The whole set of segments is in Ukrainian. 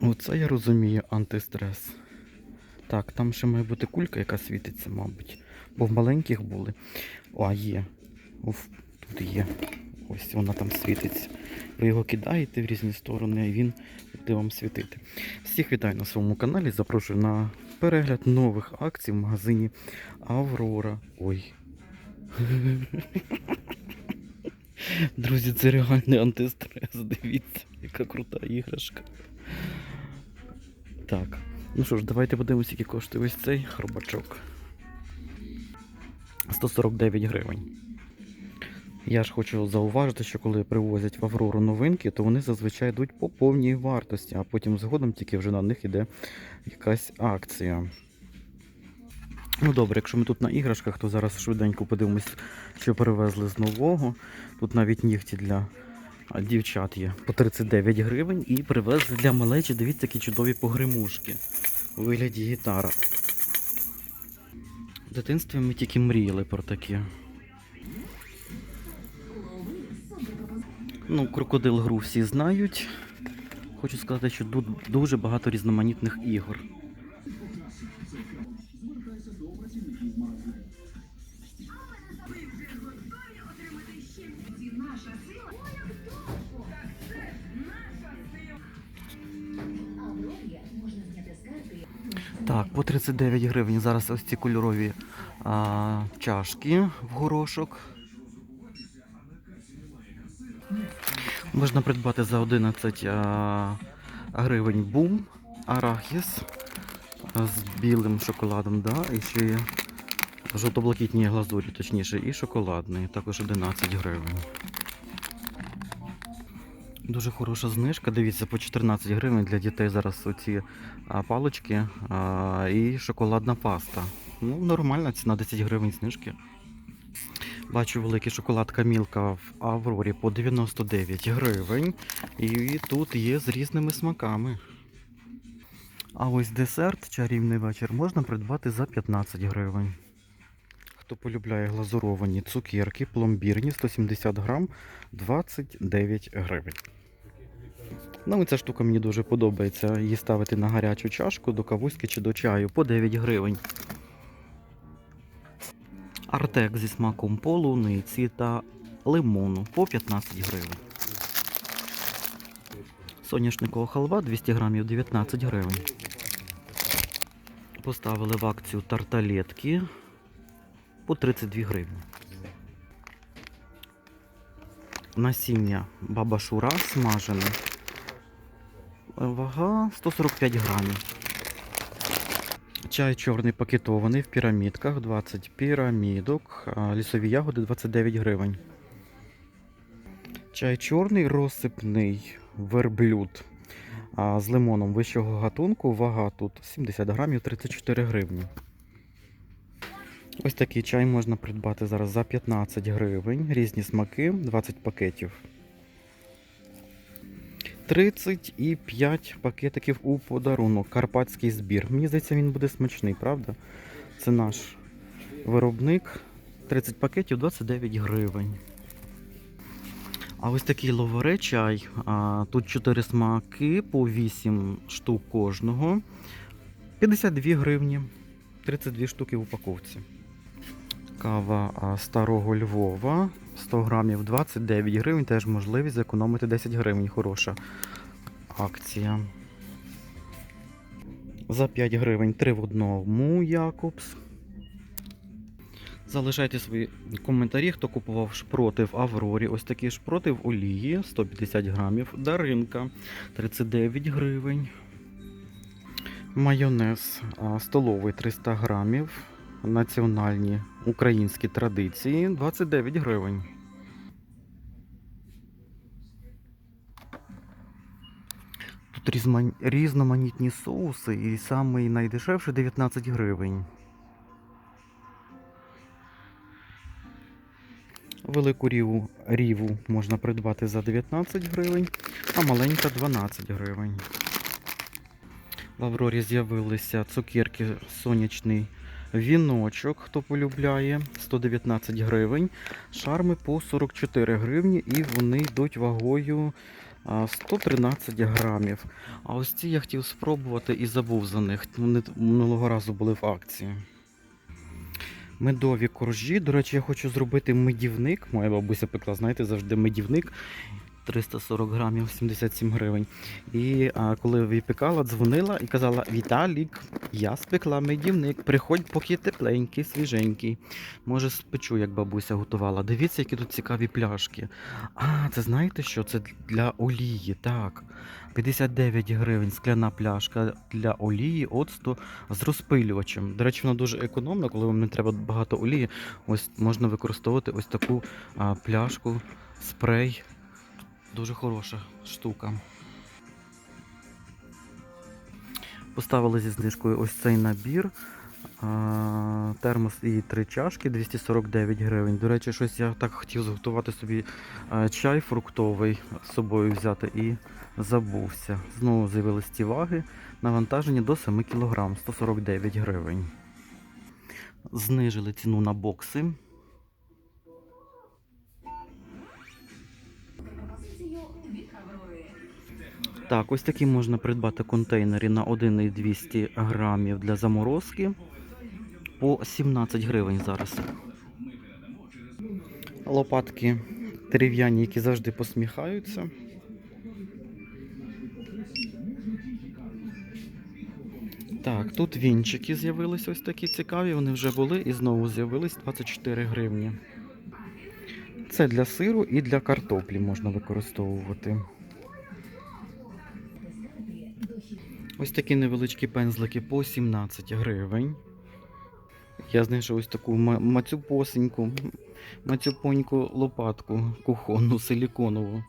Оце я розумію антистрес. Так, там ще має бути кулька, яка світиться, мабуть. Бо в маленьких були. О, є. Оф, тут є. Ось вона там світиться. Ви його кидаєте в різні сторони, і він буде вам світити. Всіх вітаю на своєму каналі. Запрошую на перегляд нових акцій в магазині Аврора. Ой. Друзі, це реальний антистрес. Дивіться, яка крута іграшка. Так. Ну що ж, давайте подивимося, скільки коштує ось цей хробачок. 149 гривень. Я ж хочу зауважити, що коли привозять в Аврору новинки, то вони зазвичай йдуть по повній вартості, а потім згодом тільки вже на них іде якась акція. Ну добре, якщо ми тут на іграшках, то зараз швиденько подивимось, що перевезли з нового. Тут навіть нігті для а, дівчат є по 39 гривень і привезли для малечі, дивіться, які чудові погремушки у вигляді гітара. В дитинстві ми тільки мріяли про такі. Ну, крокодил гру всі знають. Хочу сказати, що тут дуже багато різноманітних ігор. 39 гривень зараз ось ці кольорові а, чашки в горошок. Можна придбати за 11 а, гривень бум, арахіс з білим шоколадом, да, і ще жовто-блакитні глазурі, точніше, і шоколадний, також 11 гривень. Дуже хороша знижка. Дивіться, по 14 гривень для дітей зараз оці а, палички а, і шоколадна паста. Ну, нормальна ціна 10 гривень знижки. Бачу великий шоколад Камілка в Аврорі по 99 гривень. І тут є з різними смаками. А ось десерт, чарівний вечір, можна придбати за 15 гривень. Хто полюбляє глазуровані цукерки, пломбірні 170 грам 29 гривень. Ну, ця штука мені дуже подобається. Її ставити на гарячу чашку до кавуськи чи до чаю по 9 гривень. Артек зі смаком полуниці та лимону по 15 гривень. Соняшникова халва 200 грамів 19 гривень. Поставили в акцію тарталетки по 32 гривні. Насіння баба Шура смажене. Вага 145 грамів. Чай чорний пакетований в пірамідках 20 пірамідок. Лісові ягоди 29 гривень. Чай чорний розсипний верблюд з лимоном вищого гатунку. Вага тут 70 грамів 34 гривні. Ось такий чай можна придбати зараз за 15 гривень. Різні смаки, 20 пакетів. 35 пакетиків у подарунок. Карпатський збір. Мені здається, він буде смачний, правда? Це наш виробник. 30 пакетів 29 гривень. А ось такий ловоре чай. Тут 4 смаки по 8 штук кожного. 52 гривні. 32 штуки в упаковці. Кава старого Львова 100 грамів 29 гривень. Теж можливість зекономити 10 гривень. Хороша акція. За 5 гривень 3 в одному Якобс. Залишайте свої коментарі, хто купував шпроти в Аврорі. Ось такі шпроти в олії 150 грамів. Даринка 39 гривень. Майонез столовий 300 грамів. Національні українські традиції 29 гривень. Тут різма- різноманітні соуси і самий найдешевший 19 гривень. Велику ріву, ріву можна придбати за 19 гривень, а маленька 12 гривень. В Аврорі з'явилися цукерки сонячний віночок, хто полюбляє, 119 гривень. Шарми по 44 гривні і вони йдуть вагою 113 грамів. А ось ці я хотів спробувати і забув за них. Вони минулого разу були в акції. Медові коржі. До речі, я хочу зробити медівник. Моя бабуся пекла, знаєте, завжди медівник. 340 грамів, 77 гривень. І а, коли випікала, дзвонила і казала: Віталік, я спекла медівник, приходь, поки тепленький, свіженький. Може, спечу, як бабуся готувала. Дивіться, які тут цікаві пляшки. А, це знаєте що? Це для олії, так. 59 гривень скляна пляшка для олії, оцту з розпилювачем. До речі, вона дуже економна, коли вам не треба багато олії. Ось можна використовувати ось таку а, пляшку, спрей. Дуже хороша штука. Поставили зі знижкою ось цей набір. Термос і три чашки 249 гривень. До речі, щось я так хотів зготувати собі чай фруктовий з собою взяти і забувся. Знову з'явились ті ваги. Навантаження до 7 кг 149 гривень. Знижили ціну на бокси. Так, ось такі можна придбати контейнери на 1,200 грамів для заморозки по 17 гривень зараз. Лопатки дерев'яні, які завжди посміхаються. Так, тут вінчики з'явились ось такі цікаві, вони вже були і знову з'явились 24 гривні. Це для сиру і для картоплі можна використовувати. Ось такі невеличкі пензлики по 17 гривень. Я знайшов ось таку ма- мацюпосеньку, мацюпоньку лопатку кухонну силіконову.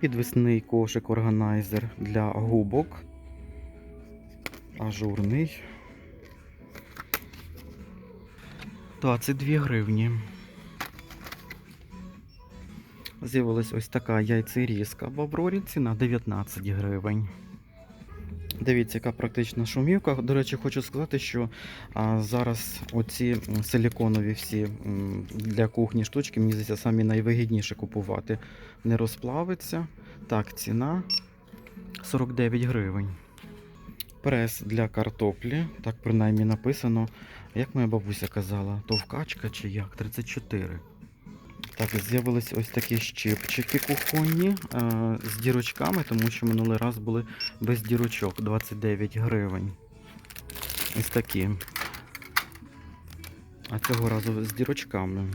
Підвісний кошик органайзер для губок. Ажурний. 22 гривні. З'явилась ось така яйцерізка в Аврорі, ціна 19 гривень. Дивіться, яка практична шумівка. До речі, хочу сказати, що а, зараз оці силіконові всі для кухні штучки, мені здається, самі найвигідніше купувати. Не розплавиться. Так, ціна 49 гривень. Прес для картоплі, так принаймні написано. Як моя бабуся казала, товкачка чи як? 34. Так, з'явились ось такі щипчики кухонні е, з дірочками, тому що минулий раз були без дірочок 29 гривень. Ось такі. А цього разу з дірочками.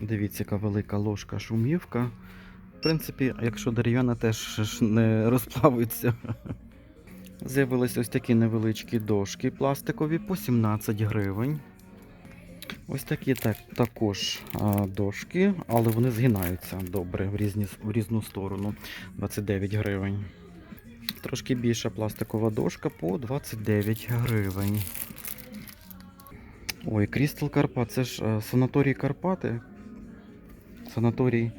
Дивіться, яка велика ложка шумівка. В принципі, якщо дерев'яна теж не розплавиться. З'явились ось такі невеличкі дошки пластикові по 17 гривень. Ось такі так, також а, дошки, але вони згинаються добре в, різні, в різну сторону. 29 гривень. Трошки більша пластикова дошка по 29 гривень. Ой, Крістал Карпат, це ж а, санаторій Карпати. Санаторій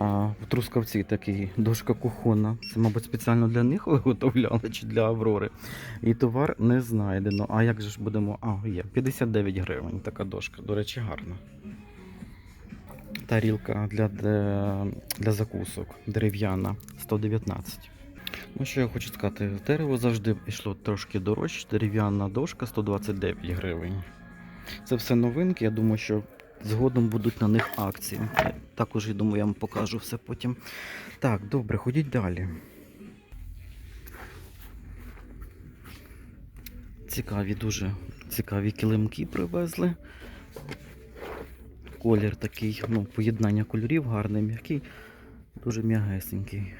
а, в Трускавці такий, дошка кухонна. Це, мабуть, спеціально для них виготовляли чи для Аврори. І товар не знайдено. А як же ж будемо. А, є 59 гривень така дошка. До речі, гарна. Тарілка для, для, закусок дерев'яна 119. Ну, що я хочу сказати, дерево завжди йшло трошки дорожче. Дерев'яна дошка 129 гривень. Це все новинки. Я думаю, що згодом будуть на них акції. Також я думаю, я вам покажу все потім. Так, добре, ходіть далі. Цікаві, дуже цікаві килимки привезли. Колір такий, ну, поєднання кольорів гарний, м'який, дуже м'ягесенький.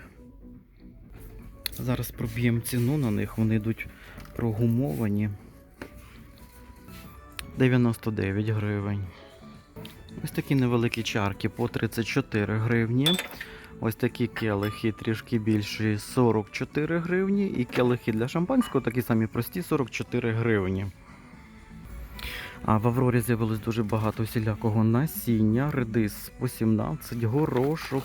Зараз проб'ємо ціну на них, вони йдуть прогумовані. 99 гривень. Ось такі невеликі чарки по 34 гривні. Ось такі келихи трішки більші 44 гривні. І келихи для шампанського такі самі прості 44 гривні. А в Аврорі з'явилось дуже багато всілякого насіння, редис по 17, горошок,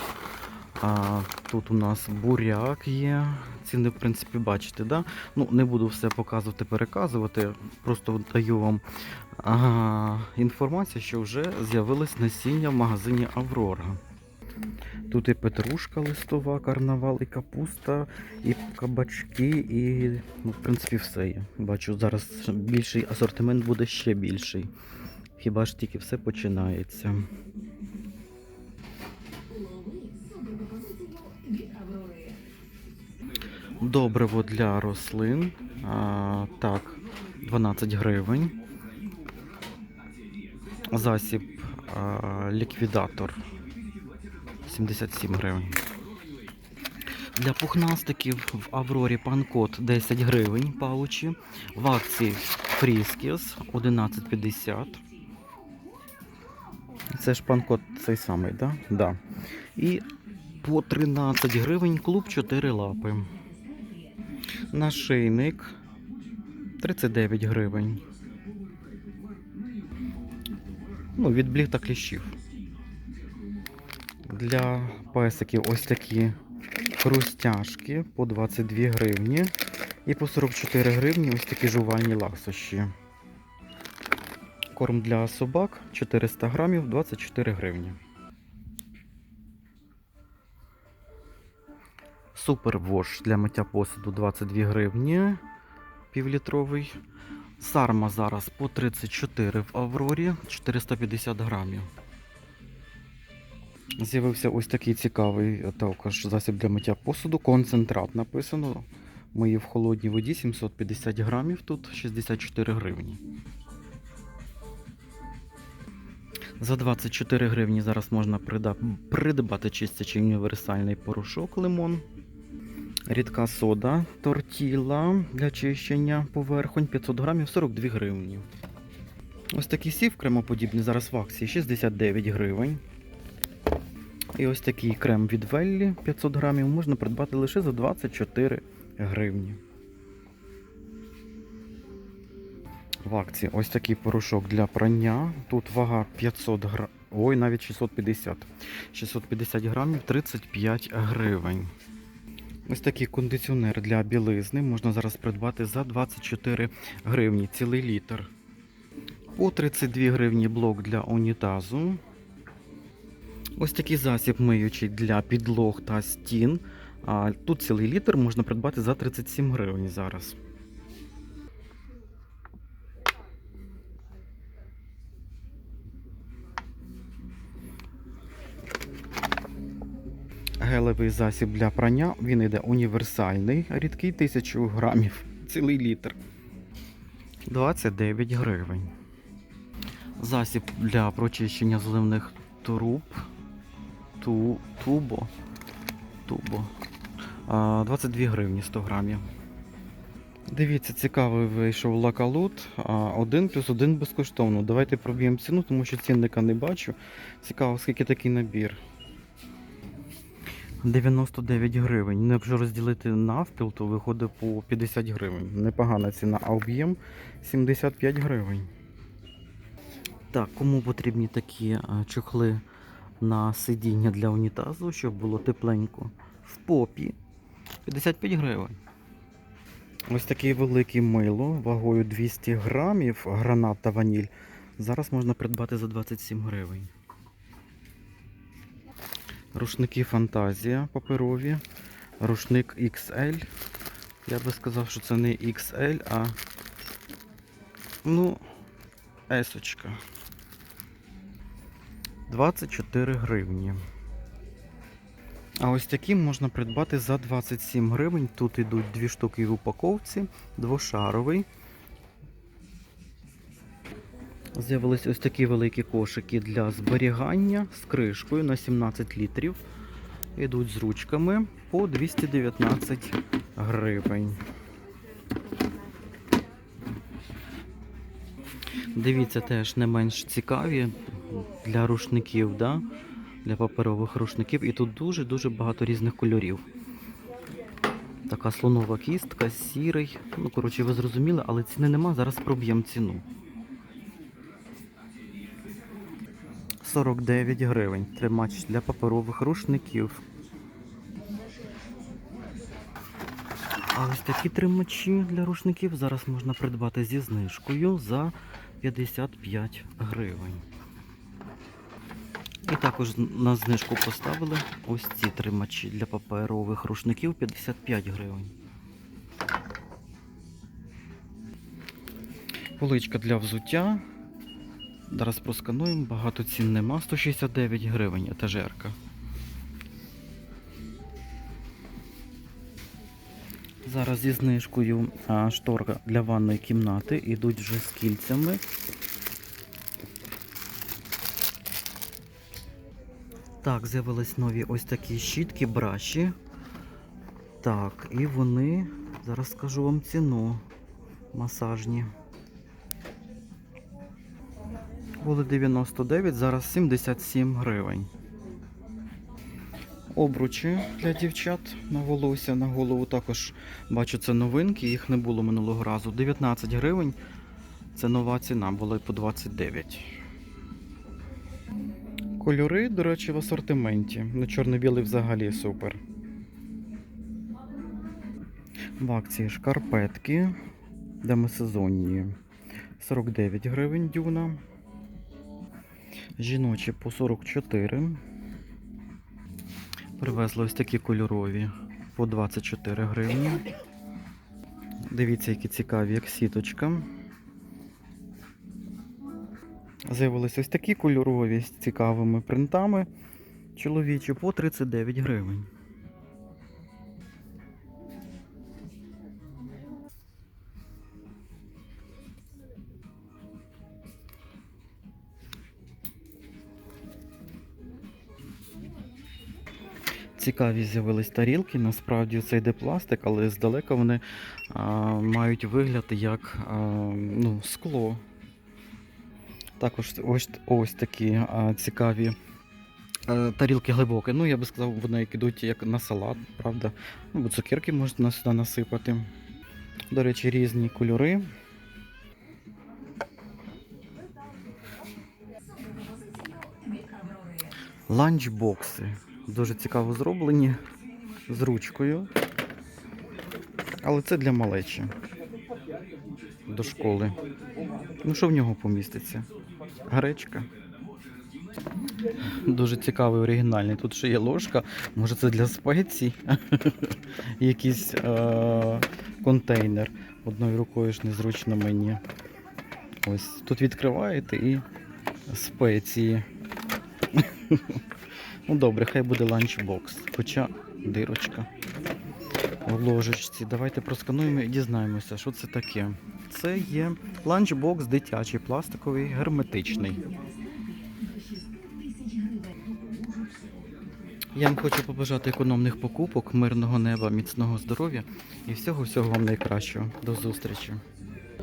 А, тут у нас буряк є. Ціни, в принципі, бачите, да? Ну, не буду все показувати, переказувати. Просто даю вам а, інформацію, що вже з'явилось насіння в магазині Аврора. Тут і петрушка листова, карнавал, і капуста, і кабачки, і, ну, в принципі, все є. Бачу, зараз більший асортимент буде ще більший. Хіба ж тільки все починається. Добриво для рослин. А, так, 12 гривень. Засіб ліквідатор 77 гривень. Для пухнастиків в Аврорі панкот 10 гривень паучі. В акції Фріскіс 11,50. Це ж панкот цей самий, так? Да? Да. І по 13 гривень клуб 4 лапи. Нашийник 39 гривень. Ну, від бліг та кліщів. Для песиків ось такі хрустяшки по 22 гривні. І по 44 гривні ось такі жувальні ласощі. Корм для собак 400 грамів 24 гривні. Супер вош для миття посуду 22 гривні півлітровий. Сарма зараз по 34 в Аврорі 450 грамів. З'явився ось такий цікавий е, також засіб для миття посуду. Концентрат написано. Миє в холодній воді 750 грамів, тут 64 гривні. За 24 гривні зараз можна придбати чистячий універсальний порошок лимон. Рідка сода тортіла для чищення поверхонь 500 грамів 42 гривні. Ось такий сів кремоподібний зараз в акції 69 гривень. І ось такий крем від Веллі 500 грамів можна придбати лише за 24 гривні. В акції ось такий порошок для прання. Тут вага 500 грамів. Ой, навіть 650. 650 грамів 35 гривень. Ось такий кондиціонер для білизни можна зараз придбати за 24 гривні цілий літр. По 32 гривні блок для унітазу. Ось такий засіб миючий для підлог та стін. Тут цілий літр можна придбати за 37 гривень зараз. Гелевий засіб для прання. Він йде універсальний, рідкий 1000 грамів, цілий літр. 29 гривень. Засіб для прочищення зливних труб. Ту, тубо. Тубо. 22 гривні 100 грамів. Дивіться, цікавий вийшов лакалут. Один плюс один безкоштовно. Давайте проб'ємо ціну, тому що цінника не бачу. Цікаво, скільки такий набір. 99 гривень. Ну, якщо розділити навпіл, то виходить по 50 гривень. Непогана ціна, а об'єм 75 гривень. Так, кому потрібні такі е, чохли на сидіння для унітазу, щоб було тепленько в попі 55 гривень. Ось такий великий мило вагою 200 грамів, гранат та ваніль. Зараз можна придбати за 27 гривень. Рушники Фантазія паперові. Рушник XL. Я би сказав, що це не XL, а ну, есочка. 24 гривні. А ось такі можна придбати за 27 гривень. Тут йдуть дві штуки в упаковці, двошаровий. З'явились ось такі великі кошики для зберігання з кришкою на 17 літрів. Йдуть з ручками по 219 гривень. Дивіться, теж не менш цікаві для рушників, да? для паперових рушників. І тут дуже-дуже багато різних кольорів. Така слонова кістка, сірий. Ну, коротше, ви зрозуміли, але ціни нема. Зараз проб'ємо ціну. 49 гривень. Тримач для паперових рушників. А ось такі тримачі для рушників зараз можна придбати зі знижкою за 55 гривень. І також на знижку поставили ось ці тримачі для паперових рушників 55 гривень. Поличка для взуття Зараз проскануємо, багато цін нема. 169 гривень етажерка. Зараз зі знижкою шторка для ванної кімнати йдуть вже з кільцями. Так, з'явились нові ось такі щітки, браші. Так, і вони, зараз скажу вам ціну масажні. Були 99, зараз 77 гривень. Обручі для дівчат на волосся, на голову також бачу це новинки, їх не було минулого разу. 19 гривень. Це нова ціна, була по 29. Кольори, до речі, в асортименті. Ну, чорно-білий взагалі супер. В акції шкарпетки демисезонні 49 гривень дюна. Жіночі по 44. Привезли ось такі кольорові по 24 гривні. Дивіться, які цікаві, як сіточка. З'явилися ось такі кольорові з цікавими принтами. Чоловічі по 39 гривень. Цікаві з'явились тарілки. Насправді це йде пластик, але здалека вони а, мають вигляд як а, ну, скло. Також ось, ось такі а, цікаві а, тарілки глибокі. Ну, я би сказав, вони як ідуть як на салат, правда. Ну, бо цукерки можна сюди насипати. До речі, різні кольори. Ланчбокси. Дуже цікаво зроблені з ручкою. Але це для малечі. До школи. Ну, що в нього поміститься? Гречка. Дуже цікавий оригінальний. Тут ще є ложка. Може це для спецій? Якийсь е- контейнер. Одною рукою ж незручно мені. Ось тут відкриваєте і спеції. Ну добре, хай буде ланчбокс. Хоча дирочка в ложечці. Давайте проскануємо і дізнаємося, що це таке. Це є ланчбокс дитячий, пластиковий, герметичний. Я вам хочу побажати економних покупок, мирного неба, міцного здоров'я і всього-всього вам найкращого. До зустрічі!